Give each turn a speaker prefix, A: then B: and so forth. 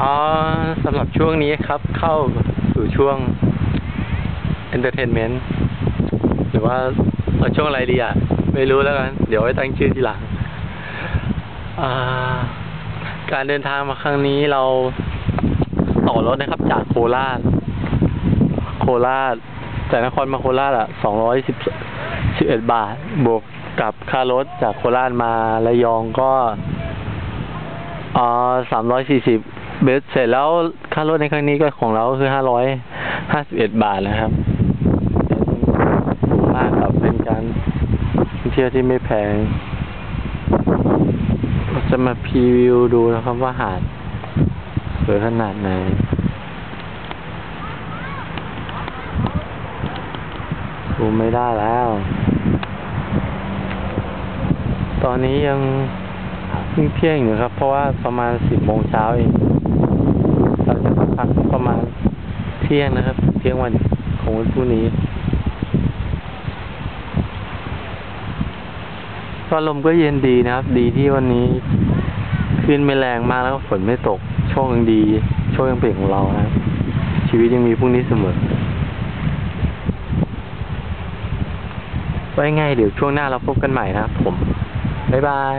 A: อ๋อสำหรับช่วงนี้ครับเข้าสู่ช่วง entertainment หรือว่าเอาช่วงอะไรดีอะ ไม่รู้แล้วกัน เดี๋ยวไว้ตั้งชื่อทีหลังอ่าการเดินทางมาครั้งนี้เราต่อรถนะครับ จากโคราช โคราช จากนครมาโคราชอะสองร้อยสิบสิบเอ็ดบาท บวกกับค่ารถจากโคราชมาระยองก็อ่าสามร้อยสี่สิบ เบสเสร็จแล้วค่ารถในครั้งนี้ก็ของเราคือห้าร้อยห้าสิบเอ็ดบาทนะครับถูกมากครับเป็นการท่องเที่ยวที่ไม่แพงเราจะมาพรีวิวดูนะครับว่าหาดสวยขนาดไหนดูไม่ได้แล้ว ตอนนี้ยังเพิ่งเที่ยงอยู่ครับ เพราะว่าประมาณสิบโมงเช้าเอง เราจะพักประมาณ เที่ยงนะครับ เที่ยงวันของวันพรุ่งนี้ก็ลมก็เย็นดีนะครับ ดีที่วันนี้คลื่นไม่แรงมากแล้วก็ฝนไม่ตกโชคยังดีโชคยังเป็นของเรานะครับชีวิตยังมีพรุ่งนี้เสมอ ไว้ไงเดี๋ยวช่วงหน้าเราพบกันใหม่นะครับผม บ๊ายบาย